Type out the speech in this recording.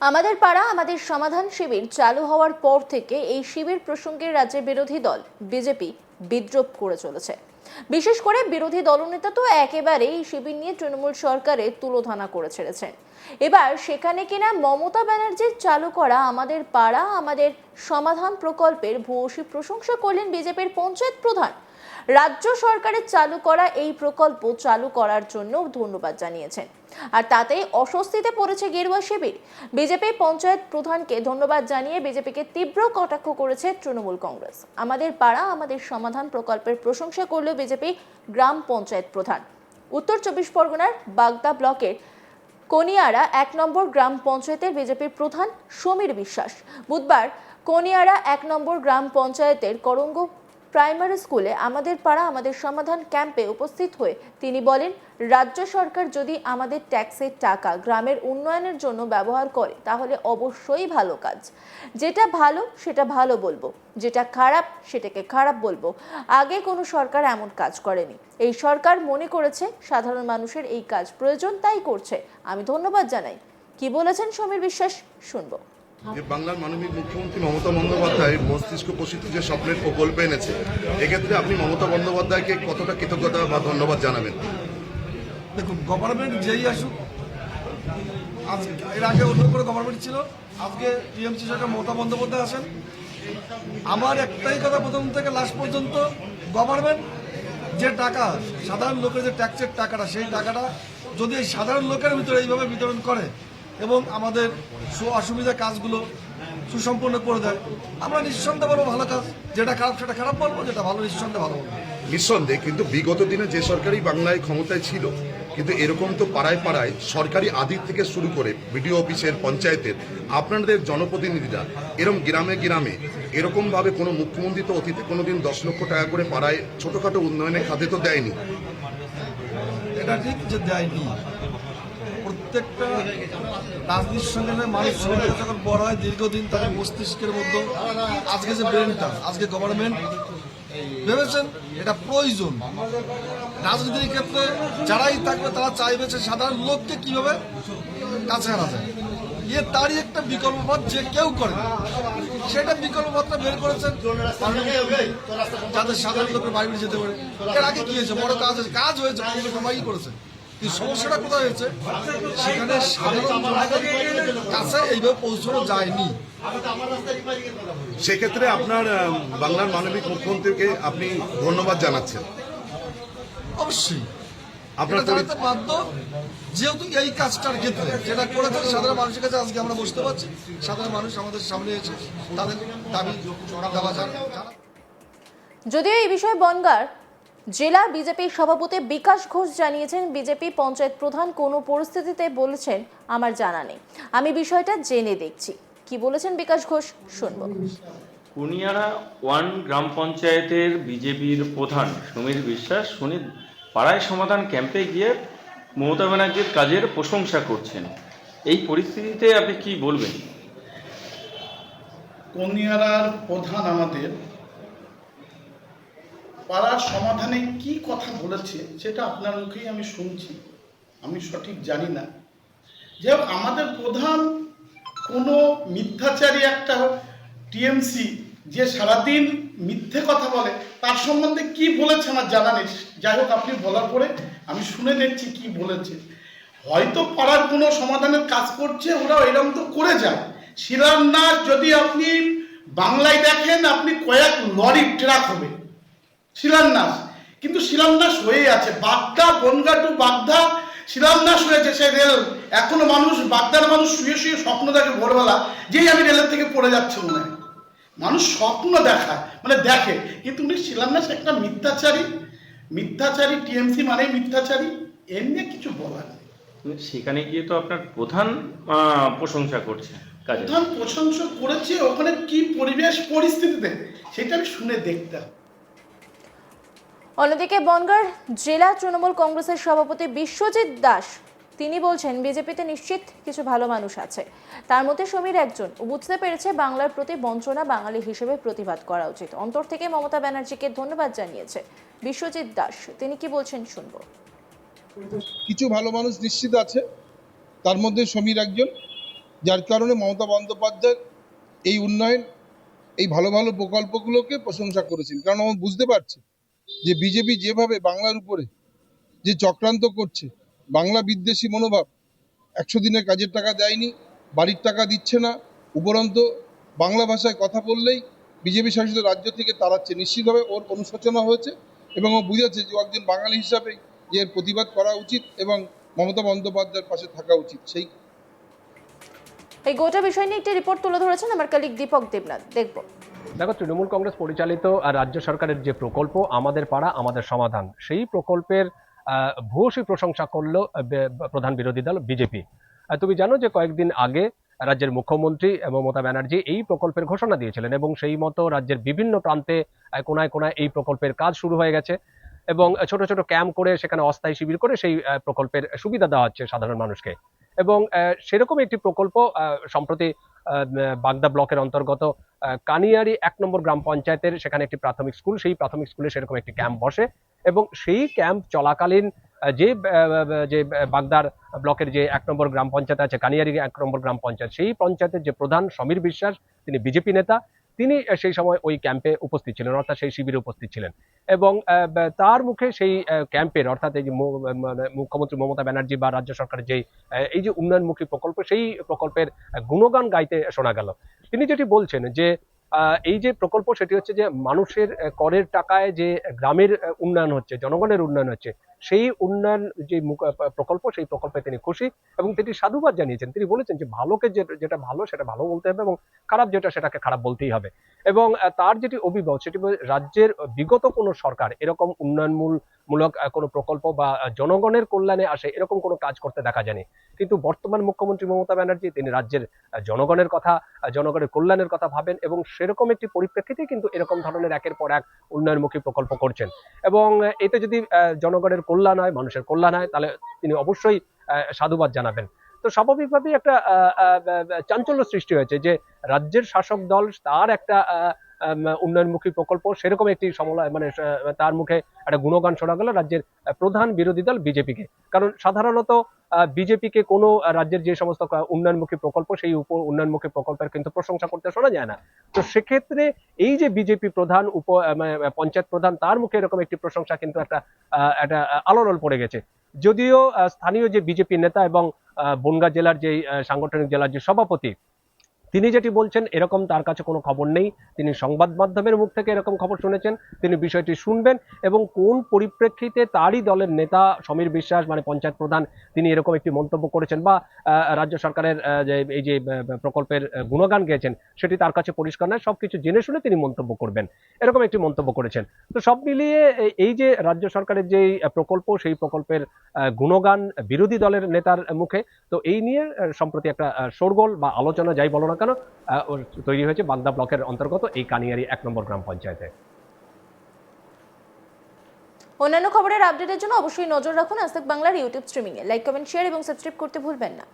আমাদের পাড়া, আমাদের সমাধান শিবির চালু হওয়ার পর থেকে এই শিবির প্রসঙ্গে রাজ্যের বিরোধী দল, বিজেপি বিদ্রোপ করে চলেছে। বিশেষ করে বিরোধী দলনেতা তো একেবারে এই শিবির নিয়ে তৃণমূল সরকারের তুলোধনা করে ছেড়েছেন। এবার সেখানে কিনা মমতা ব্যানার্জির চালু করা আমাদের পাড়া, আমাদের সমাধান প্রকল্পের ভূয়সী প্রশংসা করলেন বিজেপির পঞ্চায়েত প্রধান। রাজ্য সরকারের চালু করা এই প্রকল্প চালু করার জন্য ধন্যবাদ জানিয়েছেন। আর তাতেই অস্বস্তিতে পড়েছে গেরুয়া শিবির। বিজেপি পঞ্চায়েত প্রধানকে ধন্যবাদ জানিয়ে বিজেপিকে তীব্র কটাক্ষ করেছে তৃণমূল কংগ্রেস। আমাদের পাড়া, আমাদের সমাধান প্রকল্পের প্রশংসা করল বিজেপি গ্রাম পঞ্চায়েত প্রধান। উত্তর চব্বিশ পরগনার বাগদা ব্লকের কনিয়ারা এক নম্বর গ্রাম পঞ্চায়েতের বিজেপির প্রধান সমীর বিশ্বাস। বুধবার কনিয়ারা এক নম্বর গ্রাম পঞ্চায়েতের করঙ্গ প্রাইমারি স্কুলে আমাদের পাড়া, আমাদের সমাধান ক্যাম্পে উপস্থিত হয়ে তিনি বলেন, রাজ্য সরকার যদি আমাদের ট্যাক্সের টাকা গ্রামের উন্নয়নের জন্য ব্যবহার করে, তাহলে অবশ্যই ভালো কাজ। যেটা ভালো, সেটা ভালো বলব। যেটা খারাপ, সেটাকে খারাপ বলব। আগে কোনো সরকার এমন কাজ করেনি। এই সরকার মনে করেছে, সাধারণ মানুষের এই কাজ প্রয়োজন, তাই করছে। আমি ধন্যবাদ জানাই। কি বলেছেন সমীর বিশ্বাস? শুনব। যে বাংলার মাননীয় মুখ্যমন্ত্রী মমতা বন্দ্যোপাধ্যায় মস্তিষ্ক প্রসিত যে স্বপ্নের প্রকল্প এনেছে, এক্ষেত্রে আপনি মমতা বন্দ্যোপাধ্যায়কে কতটা কৃতজ্ঞতা বা ধন্যবাদ জানাবেন? দেখুন গভর্নমেন্ট যেই আসুক আজকে এর আগে অন্য করে গভর্নমেন্ট ছিল, আজকে টিএমসি সরকার মমতা বন্দ্যোপাধ্যায় আসেন আমার একটাই কথা প্রথম থেকে লাস্ট পর্যন্ত গভর্নমেন্ট যে টাকা, সাধারণ লোকের যে ট্যাক্সের টাকাটা, সেই টাকাটা যদি সাধারণ লোকের ভিতরে এইভাবে বিতরণ করে এবং আমাদের সু অসুবিধা কাজগুলো সুসম্পন্ন করে দেয়। আমরা নিঃসন্দেহে বলব ভালো কাজ। যেটা খারাপ সেটা খারাপ বলব যেটা ভালো নিঃসন্দেহে ভালো বলব। নিঃসন্দেহে কিন্তু বিগত দিনে যে সরকারি বাংলায় ক্ষমতায় ছিল কিন্তু এরকম তো পাড়ায় পাড়ায় সরকারি আদির থেকে শুরু করে বিডিও অফিসের পঞ্চায়েতের আপনাদের জনপ্রতিনিধিরা এরকম গ্রামে গ্রামে এরকমভাবে কোনো মুখ্যমন্ত্রী তো অতীতে কোনোদিন দশ লক্ষ টাকা করে পাড়ায় ছোটোখাটো উন্নয়নের খাতে তো দেয়নি। এটা ঠিক যে দেয়নি। প্রত্যেকটা রাজনীতির সঙ্গে মানুষ যখন বড় হয়, দীর্ঘদিন তাদের মস্তিষ্কের মধ্যে আজকে যে ব্রেনটা আজকে গভর্নমেন্ট ভেবেছেন এটা প্রয়োজন। রাজনীতির ক্ষেত্রে যারাই থাকবে, তারা চাইবে যে সাধারণ লোককে কীভাবে কাছে আনা যায়। ইয়ে তারই একটা বিকল্প পথ যে কেউ করে সেটা বিকল্প পথটা বের করেছেন যাদের সাধারণ লোকের বাড়ি যেতে পারে। এর আগে কি হয়েছে? বড় কাজ কাজ হয়েছে, সবাই করেছে। সমস্যাটা কোথায় হয়েছে? সেখানে সাধারণ জনগণের কাছে এইভাবে পৌঁছানো যায়নি। সেক্ষেত্রে আপনার বাংলার মানবিক মুখ্যমন্ত্রীকে আপনি ধন্যবাদ জানাচ্ছেন। অবশ্যই। আপনার জানাতে বাধ্য যেহেতু এই কাজটার ক্ষেত্রে যেটা করেছে সাধারণ মানুষের কাছে আজকে আমরা বুঝতে পারছি। সাধারণ মানুষ আমাদের সামনে এসে তাদের দাবি দাবা জানা যদিও এই বিষয়ে বনগার জেলা বিজেপি সভাপতি বিকাশ ঘোষ জানিয়েছেন বিজেপি পঞ্চায়েত প্রধান কোনো পরিস্থিতিতে বলেছেন আমার জানা নেই। আমি বিষয়টা জেনে দেখছি। কি বলেছেন বিকাশ ঘোষ? শুনব। কুনিয়ারা ওয়ান গ্রাম পঞ্চায়েতের বিজেপির প্রধান সমীর বিশ্বাস উনি পাড়ায় সমাধান ক্যাম্পে গিয়ে মমতা ব্যানার্জির কাজের প্রশংসা করছেন। এই পরিস্থিতিতে আপনি কি বলবেন? কনিয়ারার প্রধান আমাদের পাড়ার সমাধানে কি কথা বলেছে, সেটা আপনার মুখেই আমি শুনছি। আমি সঠিক জানি না। হোক, আমাদের প্রধান কোনো মিথ্যাচারী একটা টিএমসি যে সারাদিন মিথ্যে কথা বলে, তার সম্বন্ধে কি বলেছে আমার জানা নেই। যাই হোক, আপনি বলার পরে আমি শুনে দেখছি কি বলেছে। হয়তো পাড়ার কোনো সমাধানের কাজ করছে ওরা এরকম তো করে যায়। শিলান্যাস যদি আপনি বাংলায় দেখেন, আপনি কয়েক লরি ট্রাক হবে। শিলান্যাস। কিন্তু শিলান্যাস হয়ে আছে। বাগদা বনগা টু বাগদা শিলান্যাস হয়েছে সে রেল। এখনও মানুষ বাগদার মানুষ শুয়ে শুয়ে স্বপ্ন দেখে ভোরবেলা। যেই আমি রেলের থেকে পড়ে যাচ্ছে মনে মানুষ স্বপ্ন দেখায় মানে দেখে। কিন্তু উনি শিলান্যাস একটা মিথ্যাচারী। মিথ্যাচারী টিএমসি মানেই মিথ্যাচারী। এমনি কিছু বলার নেই। সেখানে গিয়ে তো আপনার প্রধান আহ, প্রশংসা করছে প্রধান প্রশংসা করেছে ওখানে কি পরিবেশ পরিস্থিতিতে? সেটা আমি শুনে দেখতে হবে অন্যদিকে বনগার জেলা তৃণমূল কংগ্রেসের সভাপতি বিশ্বজিৎ দাস, তিনি বলছেন, বিজেপিতে নিশ্চিত কিছু ভালো মানুষ আছে। তার মধ্যে সমীর একজন। বুঝতে পেরেছে বাংলার প্রতি বঞ্চনা বাঙালি হিসেবে প্রতিবাদ করা উচিত। অন্তর থেকে মমতা ব্যানার্জিকে ধন্যবাদ জানিয়েছে বিশ্বজিৎ দাস। তিনি কি বলছেন শুনব। কিছু ভালো মানুষ নিশ্চিত আছে। তার মধ্যে সমীর একজন, যার কারণে মমতা বন্দ্যোপাধ্যায় এই উন্নয়ন, এই ভালো ভালো প্রকল্পগুলোকে প্রশংসা করেছেন। কারণ আমরা বুঝতে পারছি যে বিজেপি যেভাবে বাংলার উপরে যে চক্রান্ত করছে, বাংলা বিদ্বেষী মনোভাব, একশো দিনের কাজের টাকা দেয়নি, বাড়ির টাকা দিচ্ছে না, উপরন্ত বাংলা ভাষায় কথা বললেই বিজেপি শাসিত রাজ্য থেকে তাড়াচ্ছে। নিশ্চিতভাবে ওর অনুশোচনা হয়েছে এবং ও বুঝেছে যে একজন বাঙালি হিসাবে যে এর প্রতিবাদ করা উচিত এবং মমতা বন্দ্যোপাধ্যায়ের পাশে থাকা উচিত। সেই এই গোটা বিষয় নিয়ে একটি রিপোর্ট তুলে ধরেছেন আমার কালিক দীপক দেবনাথ। দেখব। দেখো, তৃণমূল কংগ্রেস পরিচালিত রাজ্য সরকারের যে প্রকল্প, আমাদের পাড়া, আমাদের সমাধান, সেই প্রকল্পের ভূয়সী প্রশংসা করল প্রধান বিরোধী দল বিজেপি। তুমি জানো যে কয়েকদিন আগে রাজ্যের মুখ্যমন্ত্রী মমতা ব্যানার্জি এই প্রকল্পের ঘোষণা দিয়েছিলেন এবং সেই মতো রাজ্যের বিভিন্ন প্রান্তে কোনায় কোনায় এই প্রকল্পের কাজ শুরু হয়ে গেছে এবং ছোট ছোট ক্যাম্প করে সেখানে অস্থায়ী শিবির করে সেই প্রকল্পের সুবিধা দেওয়া হচ্ছে সাধারণ মানুষকে। এবং সেরকম একটি প্রকল্প সম্প্রতি বাগদা ব্লকের অন্তর্গত কানিয়ারি এক নম্বর গ্রাম পঞ্চায়েতের সেখানে একটি প্রাথমিক স্কুল, সেই প্রাথমিক স্কুলে সেরকম একটি ক্যাম্প বসে এবং সেই ক্যাম্প চলাকালীন যে যে বাগদার ব্লকের যে এক নম্বর গ্রাম পঞ্চায়েত আছে, কানিয়ারি এক নম্বর গ্রাম পঞ্চায়েত, সেই পঞ্চায়েতের যে প্রধান সমীর বিশ্বাস, তিনি বিজেপি নেতা তিনি সেই সময় ওই ক্যাম্পে উপস্থিত ছিলেন, অর্থাৎ সেই শিবিরে উপস্থিত ছিলেন। এবং তার মুখে সেই ক্যাম্পের অর্থাৎ এই যে মানে মুখ্যমন্ত্রী মমতা ব্যানার্জি বা রাজ্য সরকারের যেই এই যে উন্নয়নমুখী প্রকল্প, সেই প্রকল্পের গুণগান গাইতে শোনা গেল। তিনি যেটি বলছেন যে এই যে প্রকল্প সেটি হচ্ছে যে মানুষের করের টাকায় যে গ্রামের উন্নয়ন হচ্ছে, জনগণের উন্নয়ন হচ্ছে সেই উন্নয়ন যে প্রকল্প, সেই প্রকল্পে তিনি খুশি এবং তিনি সাধুবাদ জানিয়েছেন। তিনি বলেছেন যে ভালোকে যেটা ভালো সেটা ভালো বলতে হবে এবং খারাপ যেটা সেটাকে খারাপ বলতেই হবে। এবং তার যেটি অভিমত সেটি রাজ্যের বিগত কোনো সরকার এরকম উন্নয়নমূল মূলক কোনো প্রকল্প বা জনগণের কল্যাণে আসে এরকম কোনো কাজ করতে দেখা যায়নি। কিন্তু বর্তমান মুখ্যমন্ত্রী মমতা ব্যানার্জি তিনি রাজ্যের জনগণের কথা জনগণের কল্যাণের কথা ভাবেন এবং সেরকম একটি পরিপ্রেক্ষিতে কিন্তু এরকম ধরনের একের পর এক উন্নয়নমুখী প্রকল্প করছেন। এবং এতে যদি জনগণের কল্যাণ হয়, মানুষের কল্যাণ হয়, তাহলে তিনি অবশ্যই সাধুবাদ জানাবেন। তো স্বাভাবিকভাবেই একটা চাঞ্চল্য সৃষ্টি হয়েছে যে রাজ্যের শাসক দল তার একটা উন্নয়নমুখী প্রকল্প সেরকম একটি সমলয় মানে তার মুখে একটা গুণগান শোনা গেল রাজ্যের প্রধান বিরোধী দল বিজেপিকে। কারণ সাধারণত বিজেপিকে কোনো রাজ্যের যে সমস্ত উন্নয়নমুখী প্রকল্প সেই উপ উন্নয়নমুখী প্রকল্পের কিন্তু প্রশংসা করতে শোনা যায় না। তো সেক্ষেত্রে এই যে বিজেপি প্রধান উপ মানে, পঞ্চায়েত প্রধান তার মুখে এরকম একটি প্রশংসা কিন্তু একটা একটা আলোড়ন পড়ে গেছে। যদিও স্থানীয় যে বিজেপি নেতা এবং বনগাঁ জেলার যে সাংগঠনিক জেলার যে সভাপতি তিনি যেটি বলছেন, এরকম তার কাছে কোনো খবর নেই। তিনি সংবাদ মাধ্যমের মুখ থেকে এরকম খবর শুনেছেন, তিনি বিষয়টি শুনবেন এবং কোন পরিপ্রেক্ষিতে তারই দলের নেতা সমীর বিশ্বাস মানে পঞ্চায়েত প্রধান, তিনি এরকম একটি মন্তব্য করেছেন বা রাজ্য সরকারের যে এই যে প্রকল্পের গুণগান গেয়েছেন, সেটি তার কাছে পরিষ্কার নয়, সবকিছু জেনে শুনে তিনি মন্তব্য করবেন। এরকম একটি মন্তব্য করেছেন। তো সব মিলিয়ে এই যে রাজ্য সরকারের যে প্রকল্প, সেই প্রকল্পের গুণগান বিরোধী দলের নেতার মুখে, তো এই নিয়ে সম্প্রতি একটা শোরগোল বা আলোচনা, যাই বলো না কেন? তৈরি হয়েছে বান্দা ব্লকের অন্তর্গত এই কানিয়ারি এক নম্বর গ্রাম পঞ্চায়েতে। অন্যান্য খবরের আপডেটের জন্য অবশ্যই নজর রাখুন আজ তাক বাংলার ইউটিউব স্ট্রিমিংয়ে লাইক কমেন্ট শেয়ার এবং সাবস্ক্রাইব করতে ভুলবেন না।